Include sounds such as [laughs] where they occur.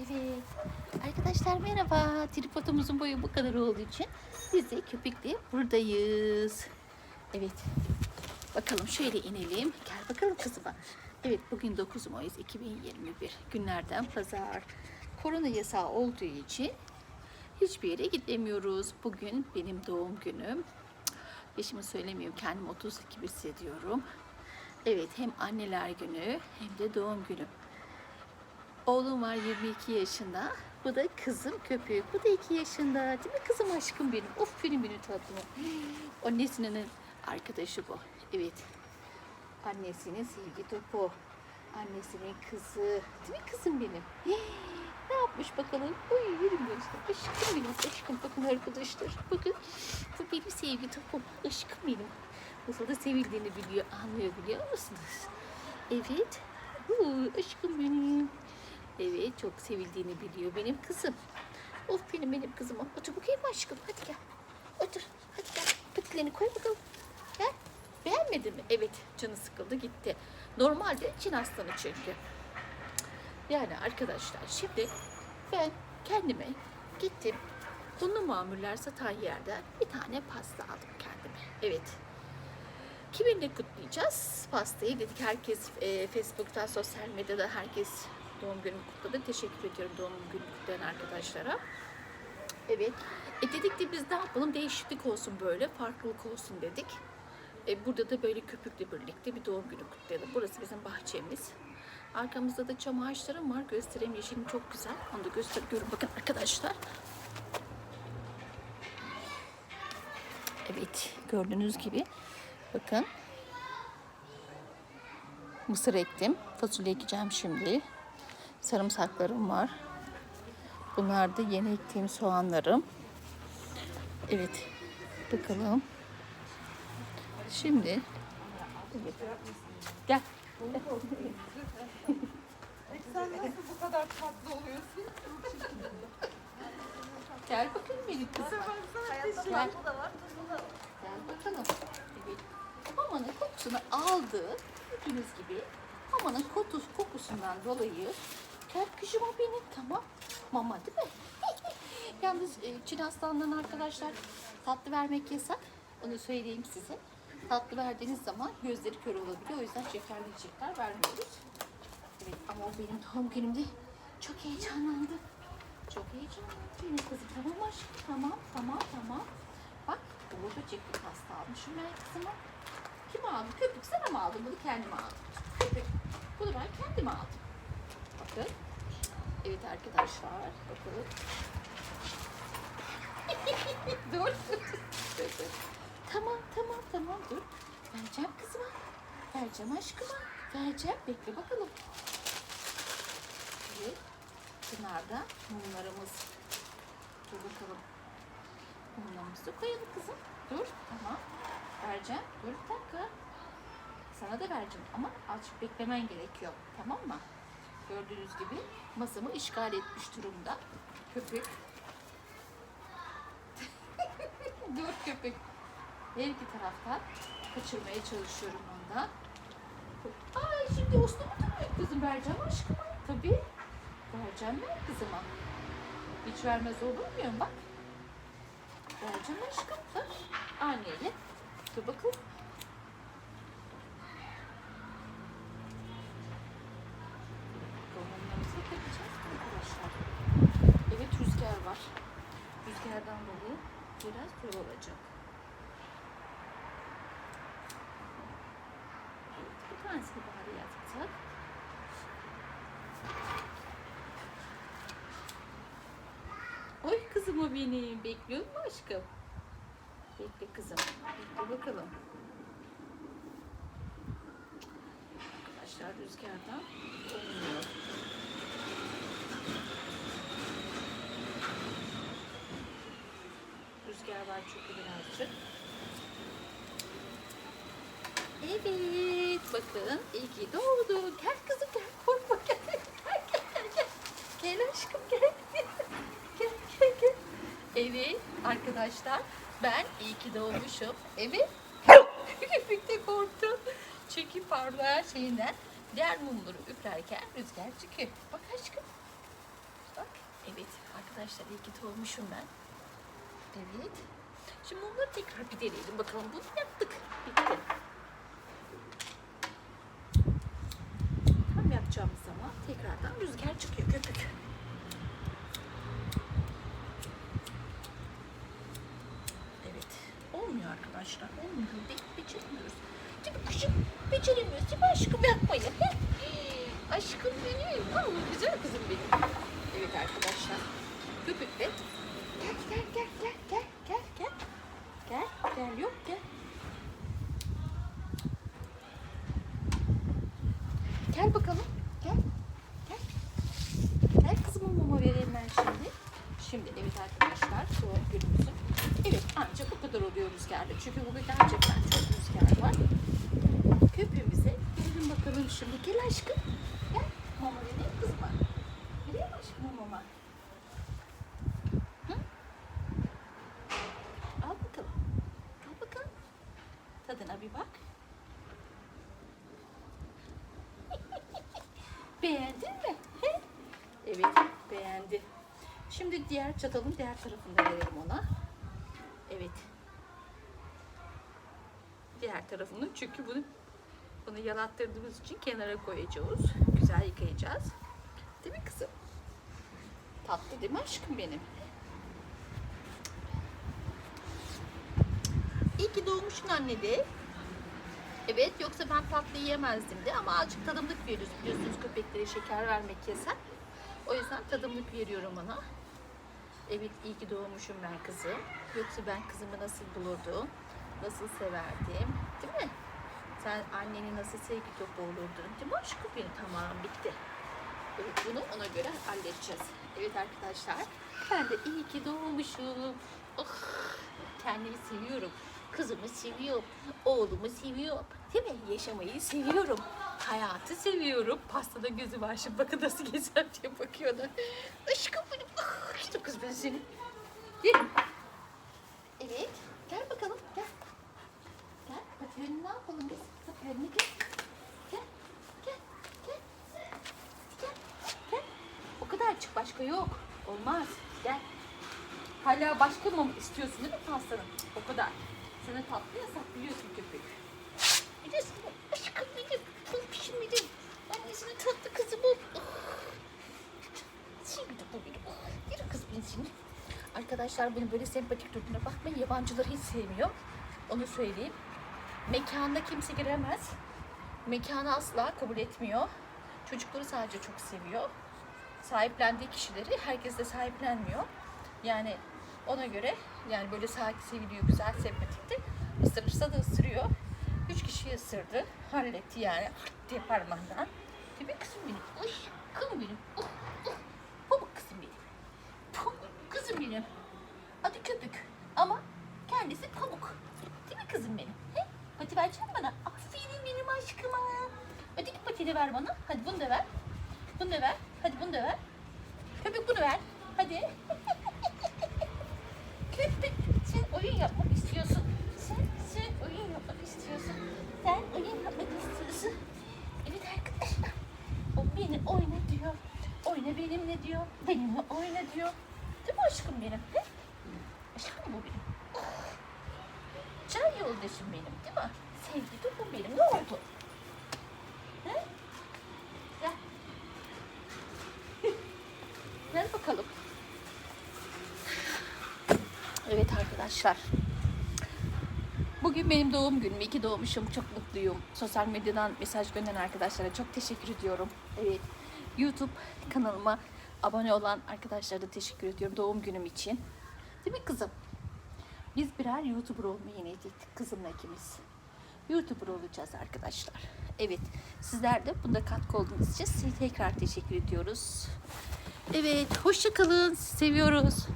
Evet. Arkadaşlar merhaba. Tripodumuzun boyu bu kadar olduğu için biz de köpekle buradayız. Evet. Bakalım şöyle inelim. Gel bakalım kızıma. Evet bugün 9 Mayıs 2021 günlerden pazar. Korona yasağı olduğu için hiçbir yere gidemiyoruz. Bugün benim doğum günüm. Yaşımı söylemiyorum. Kendimi 32 gibi hissediyorum. Evet hem anneler günü hem de doğum günüm. Oğlum var 22 yaşında. Bu da kızım köpük. Bu da 2 yaşında. Değil mi kızım aşkım benim? Of benim benim tatlım. Annesinin arkadaşı bu. Evet. Annesinin sevgi topu. Annesinin kızı. Değil mi kızım benim? [gasps] Ne yapmış bakalım? Oy yerim göster. Aşkım benim. Aşkım bakın arkadaşlar. Bakın. Bu benim sevgi topum. Aşkım benim. Nasıl da sevildiğini biliyor, anlıyor biliyor musunuz? Evet. Uuu, aşkım benim. Evet çok sevildiğini biliyor benim kızım. Of benim benim kızım. Otur bakayım aşkım. Hadi gel. Otur. Hadi gel. Patilerini koy bakalım. Gel. Beğenmedin mi? Evet canı sıkıldı gitti. Normalde Çin aslanı çünkü. Yani arkadaşlar şimdi ben kendime gittim. Unlu mamuller satan yerden bir tane pasta aldım kendime. Evet. Kiminle kutlayacağız pastayı? Dedik herkes e, Facebook'tan, sosyal medyada herkes doğum günümü kutladı. Teşekkür ediyorum doğum günü kutlayan arkadaşlara. Evet. E dedik de biz ne yapalım? Değişiklik olsun böyle, farklılık olsun dedik. E, burada da böyle köpükle birlikte bir doğum günü kutlayalım. Burası bizim bahçemiz. Arkamızda da çam ağaçlarım var. Göstereyim yeşilim çok güzel. Onu da gösteriyorum. Bakın arkadaşlar. Evet gördüğünüz gibi bakın mısır ektim. Fasulye ekeceğim şimdi. Sarımsaklarım var. Bunlar da yeni ektiğim soğanlarım. Evet. Bakalım. Şimdi evet. Gel. Sen nasıl bu kadar tatlı oluyorsun? Gel bakalım benim kızım. Baksana Gel. Gel bakalım. Evet. Mamanın kokusunu aldı. Gördüğünüz gibi. Kokusu, kokusundan dolayı kerküşüm o benim tamam. Mama değil mi? [laughs] Yalnız e, Çin aslanlarına arkadaşlar tatlı vermek yasak. Onu söyleyeyim size. Tatlı verdiğiniz zaman gözleri kör olabiliyor. O yüzden şekerli içecekler vermiyoruz. Evet ama o benim doğum günümde çok heyecanlandı. Çok heyecanlandı benim kızım. Tamam aşkım tamam tamam tamam. Bak Uğur böcekli pasta almışım ben kızıma. Kim aldı? Köpük sana mı aldın? Bunu kendim aldım. Köpük. Bunu ben kendim aldım. Bakın. Evet arkadaşlar. Bakalım. [laughs] dur. Tamam tamam tamam dur. Vereceğim kızıma. Vereceğim aşkıma. Vereceğim. Bekle bakalım. Evet. Bunlar da mumlarımız. Dur bakalım. Mumlarımızı koyalım kızım. Dur. Tamam. Vereceğim. Dur bir dakika. Sana da vereceğim ama azıcık beklemen gerekiyor. Tamam mı? Gördüğünüz gibi masamı işgal etmiş durumda. Köpük. [laughs] Dur köpük. Her iki taraftan kaçırmaya çalışıyorum ondan. Ay şimdi uslu mu duruyor kızım? Vereceğim aşkıma. Tabii. Vereceğim ben kızıma. Hiç vermez olur muyum bak. Vereceğim aşkım. Bak. Anneyle. Dur bakalım. Balonlarımızı takacağız arkadaşlar. Evet rüzgar var. Rüzgardan dolayı biraz zor olacak. Evet, bir tanesini bari yapacak. Oy kızım o benim. Bekliyor mu aşkım? Bekle kızım. Bekle bakalım. Arkadaşlar rüzgardan olmuyor. Çünkü birazcık. Evet, bakın iyi ki doğdun. Gel kızım gel, korkma gel. Gel gel gel. Gel, aşkım gel. gel gel gel. Evet arkadaşlar ben iyi ki doğmuşum. Evet. [laughs] Birlikte korktum. Çünkü parlayan şeyinden diğer mumları üflerken rüzgar çıkıyor. Bak aşkım. arkadaşlar. İyi ki doğmuşum ben. Evet. Şimdi bunları tekrar bir deneyelim bakalım. Bunu yaptık. Bitti. Tam yapacağımız zaman tekrardan rüzgar çıkıyor köpük. Evet. Olmuyor arkadaşlar. Olmuyor. Be beceremiyoruz. Mi kızım? Beceremiyoruz. Mi aşkım yapmayın? He? Aşkım benim. Aa, güzel kızım benim. Evet arkadaşlar. Köpük de. Gel gel gel gel gel gel gel. Gel gel yok gel. Gel bakalım. Gel. Gel. Gel kızıma mama vereyim ben şimdi. Şimdi evet arkadaşlar doğum günümüzün. Evet ancak bu kadar oluyor rüzgarda. Çünkü bugün gerçekten çok rüzgar var. Köpüğümüze verelim bakalım şimdi. Gel aşkım. Gel. Mama vereyim kızıma. Vereyim aşkım mama. Hı? Al bakalım. Al bakalım. Tadına bir bak. Beğendin mi? He? Evet, beğendi. Şimdi diğer çatalın diğer tarafında verelim ona. Evet. Diğer tarafını çünkü bunu bunu yalattırdığımız için kenara koyacağız. Güzel yıkayacağız. Değil mi kızım? Tatlı değil mi aşkım benim? İyi ki doğmuşsun anne de. Evet yoksa ben tatlı yiyemezdim de ama azıcık tadımlık veriyoruz biliyorsunuz köpeklere şeker vermek yasak. O yüzden tadımlık veriyorum ona. Evet iyi ki doğmuşum ben kızım. Yoksa ben kızımı nasıl bulurdum? Nasıl severdim? Değil mi? Sen anneni nasıl sevgi topu olurdun? Değil mi aşkım benim? Tamam bitti. Evet bunu ona göre halledeceğiz. Evet arkadaşlar ben de iyi ki doğmuşum. Oh, kendimi seviyorum. Kızımı seviyorum. Oğlumu seviyorum. Değil mi? Yaşamayı seviyorum. Hayatı seviyorum. Pastada gözü var. Şimdi bakın nasıl gezer diye bakıyorlar. Aşkım benim. Ah, kız ben seni. Gelin. Evet. Gel bakalım. Gel. Gel. Patilerini ne yapalım biz? Patilerini gel. Gel. Gel. Gel. Gel. Gel. O kadar çık başka yok. Olmaz. Gel. Hala başka mı istiyorsun değil mi pastanın? O kadar. Sana tatlı yasak biliyorsun köpek. Biliyorsun. Benim. Annesinin tatlı kızı bu. Şimdi bu benim. Yürü kız ben seni. Arkadaşlar benim böyle sempatik durduğuna bakmayın. Yabancıları hiç sevmiyor. Onu söyleyeyim. Mekanda kimse giremez. Mekanı asla kabul etmiyor. Çocukları sadece çok seviyor. Sahiplendiği kişileri herkes de sahiplenmiyor. Yani ona göre yani böyle sakin seviliyor, güzel, sempatikti. Isırırsa da ısırıyor. Üç kişiyi ısırdı. Halletti yani hırt diye parmağından. Mi kızım benim? Uy, kızım benim. Uh, uh. Pamuk kızım benim. Pamuk kızım benim. Adı köpük ama kendisi pamuk. Değil mi kızım benim? He? Pati versene bana. Aferin benim aşkıma. Öteki patiyi ver bana. Hadi bunu da ver. Bunu da ver. Hadi bunu da ver. Köpük bunu ver. Hadi. [laughs] Köpük sen oyun yapmak istiyorsun. Sen oyun yapmak istiyorsun. Evet arkadaşlar. O beni oyna diyor. Oyna benimle diyor. Benimle oyna diyor. Değil mi aşkım benim? He? Aşkım bu benim. Can yoldaşım benim değil mi? Sevgi de bu benim. Ne oldu? He? Gel. Bakalım. Evet arkadaşlar. Bugün benim doğum günüm. İyi ki doğmuşum. Çok mutluyum. Sosyal medyadan mesaj gönderen arkadaşlara çok teşekkür ediyorum. Evet. YouTube kanalıma abone olan arkadaşlara da teşekkür ediyorum doğum günüm için. Değil mi kızım? Biz birer YouTuber olmayı niyetledik kızımla ikimiz. YouTuber olacağız arkadaşlar. Evet. Sizler de bunda katkı olduğunuz için size tekrar teşekkür ediyoruz. Evet. Hoşça kalın. Seviyoruz.